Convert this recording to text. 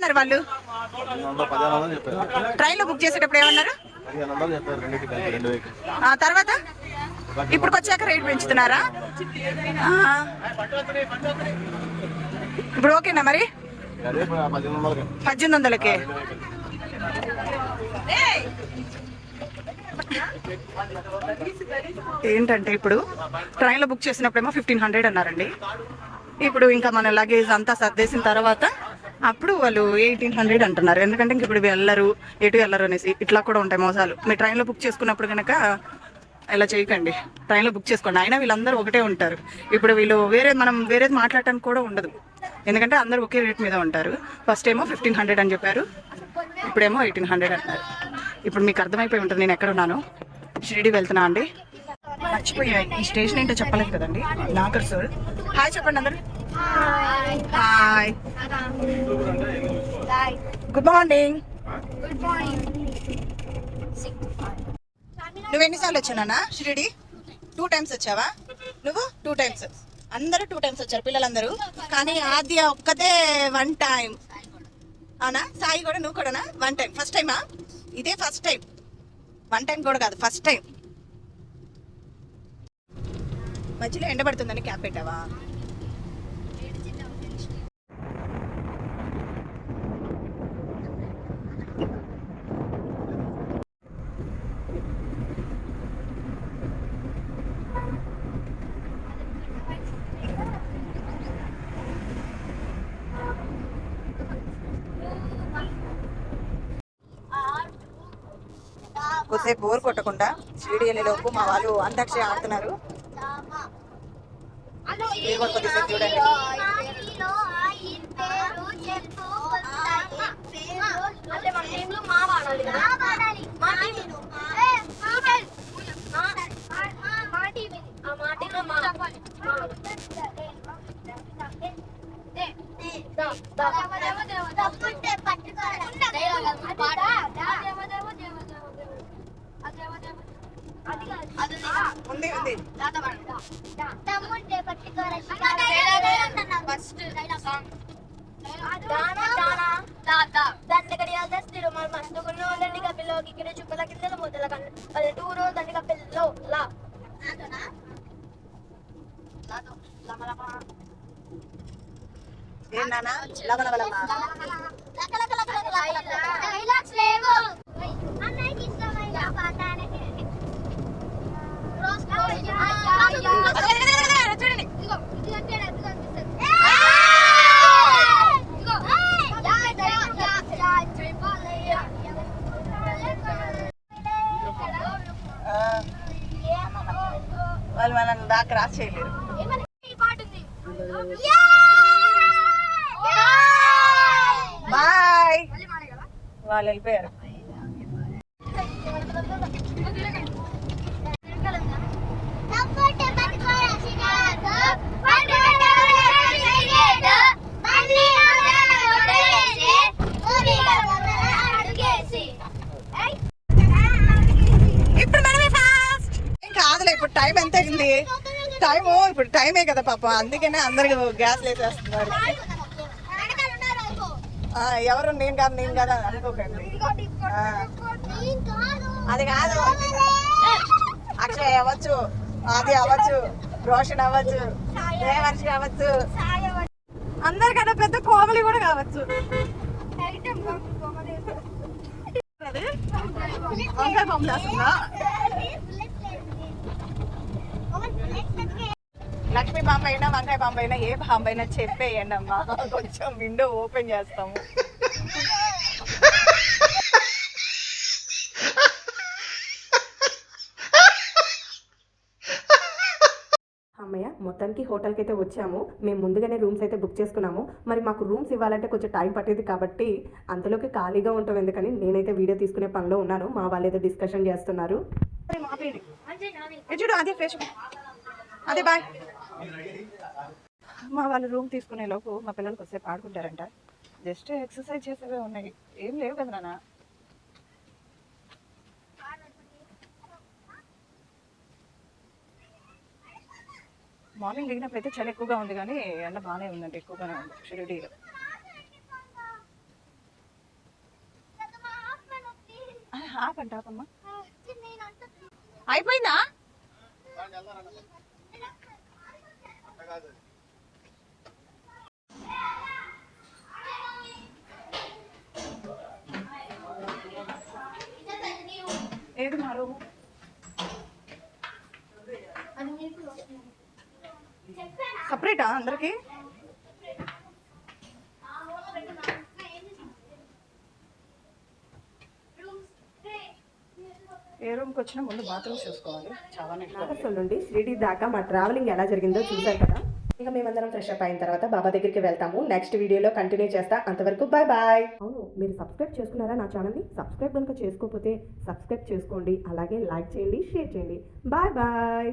అన్నారు వాళ్ళు? ట్రైన్లో బుక్ చేసేటప్పుడు ఏమన్నారు? ఆ తర్వాత? ఇప్పుడు వచ్చాక రేట్ పెంచుతున్నారా. ఇప్పుడు ఓకేనా మరి? పద్దెనిమిది వందలకి. ఏంటంటే ఇప్పుడు ట్రైన్లో బుక్ చేసినప్పుడేమో ఫిఫ్టీన్ హండ్రెడ్ అన్నారండి. ఇప్పుడు ఇంకా మన లగేజ్ అంతా సర్దేసిన తర్వాత అప్పుడు వాళ్ళు ఎయిటీన్ హండ్రెడ్ అంటున్నారు. ఎందుకంటే ఇంక ఇప్పుడు వెళ్ళరు ఎటు వెళ్ళరు అనేసి ఇట్లా కూడా ఉంటాయి మోసాలు. మీరు ట్రైన్లో బుక్ చేసుకున్నప్పుడు కనుక ఇలా చేయకండి. ట్రైన్లో బుక్ చేసుకోండి. అయినా వీళ్ళందరూ ఒకటే ఉంటారు. ఇప్పుడు వీళ్ళు వేరే మనం వేరేది మాట్లాడటానికి కూడా ఉండదు. ఎందుకంటే అందరూ ఒకే రేట్ మీద ఉంటారు. ఫస్ట్ ఏమో ఫిఫ్టీన్ హండ్రెడ్ అని చెప్పారు. ఇప్పుడేమో ఎయిటీన్ హండ్రెడ్ అంటారు ఇప్పుడు మీకు అర్థమైపోయి ఉంటుంది నేను ఎక్కడ ఉన్నాను? షిరిడి వెళ్తున్నా అండి. మర్చిపోయాయి. ఈ స్టేషన్ ఏంటో చెప్పలేదు కదండి. నాగర్ సార్. హాయ్ చెప్పండి అందరు. Hi good morning good morning నువ్వు ఎన్నిసార్లు వచ్చానా షిరిడి? టూ టైమ్స్ వచ్చావా? నువ్వు? టూ టైమ్స్ అందరూ టూ టైమ్స్ వచ్చారు పిల్లలందరూ. కానీ ఆద్య ఒక్కతే వన్ టైం అవునా? సాయి కూడా నువ్వు కూడానా? వన్ టైం ఫస్ట్ టైమా ఇదే ఫస్ట్ టైం వన్ టైం కూడా కాదు ఫస్ట్ టైం మధ్యలో ఎండబడుతుందని క్యాప్ పెట్టావా? కొద్దిసేపు బోర్ కొట్టకుండా షిరిడి వెళ్ళేలోపు మా వాళ్ళు అంతాక్షరి ఆడుతున్నారు మీరు కూడా కొద్దిసేపు చూడండి అంటే మన టీంలో మా వాడాలి కదా మా టీం మా టీం ఆ మా టీంలో మా తప్పుంటే ఉంది ఉంది. ఫస్ట్ దస్తులు మన మస్తుకున్న దండిగ పిల్లోకి ఇక్కడ చుక్కల కింద ముద్దల కన్ను పల్లెటూరు దండిగ పిల్లో లా ఏం నాన్న లవ. లవ లవ. డైలాగ్స్ లేవు. అన్నయ్యకి ఇష్టమైన పాటానికి రోజ్ చూడండి ఇదిగో ఇది అంటే అది కనిపిస్తుంది ఇదిగో ఆ, వాళ్ళు మనల్ని దాకా క్రాస్ చేయలేరు బాయ్ వాళ్ళు వెళ్ళిపోయారు. ఇప్పుడు మనమే ఫాస్ట్ ఇంకా కాదులే ఇప్పుడు టైం ఎంత అయింది టైము ఇప్పుడు టైమే కదా పాప. అందుకనే అందరికి గ్యాస్ వేసేస్తున్నారు ఎవరు నేను కాదు నేను కాదు అని అనుకోకండి. అది కాదు. అక్షయ్ అవ్వచ్చు ఆది అవ్వచ్చు రోషన్ అవ్వచ్చు దేవర్షి అవ్వచ్చు. అందరికన్నా పెద్ద కోమలి కూడా కావచ్చు. వంకాయ బొమ్మ చేస్తుందా బాంబు అయినా వంకాయ బాంబు అయినా ఏ బాంబు అయినా చెప్పేయండి అమ్మా కొంచెం విండో ఓపెన్ చేస్తాము. అమ్మయ్య మొత్తానికి హోటల్కి అయితే వచ్చాము. మేము ముందుగానే రూమ్స్ అయితే బుక్ చేసుకున్నాము. మరి మాకు రూమ్స్ ఇవ్వాలంటే కొంచెం టైం పట్టేది కాబట్టి అంతలోకి ఖాళీగా ఉంటాం ఎందుకని నేనైతే వీడియో తీసుకునే పనిలో ఉన్నాను. మా వాళ్ళు ఏదో డిస్కషన్ చేస్తున్నారు. చూడు అదే బాయ్ మా వాళ్ళు రూమ్ తీసుకునే లోపు మా పిల్లలు కొద్దిసేపు ఆడుకుంటారంట. జస్ట్ ఎక్సర్సైజ్ చేసేవే ఉన్నాయి. ఏం లేవు కదా నాన్న. మార్నింగ్ దిగినప్పుడు అయితే చలి ఎక్కువగా ఉంది కానీ ఎండ బాగానే ఉందండి ఎక్కువగానే ఉంది షిరిడీలో హాఫ్ అంట అయిపోయిందా? ఏది మా రూము సపరేటా అందరికి? ఏ రూమ్కి వచ్చినా ముందు బాత్రూమ్స్ చూసుకోవాలి. చాలా నీట్గా నాగర్సోల్ నుండి షిరిడి దాకా మా ట్రావెలింగ్ ఎలా జరిగిందో చూసారు కదా. ఇంకా మేమందరం ఫ్రెష్ అప్ అయిన తర్వాత బాబా దగ్గరికి వెళ్తాము. నెక్స్ట్ వీడియోలో కంటిన్యూ చేస్తా. అంతవరకు బాయ్ బాయ్ అవును మీరు సబ్స్క్రైబ్ చేసుకున్నారా నా ఛానల్ని సబ్స్క్రైబ్ కనుక చేసుకోకపోతే సబ్స్క్రైబ్ చేసుకోండి. అలాగే లైక్ చేయండి షేర్ చేయండి. Bye bye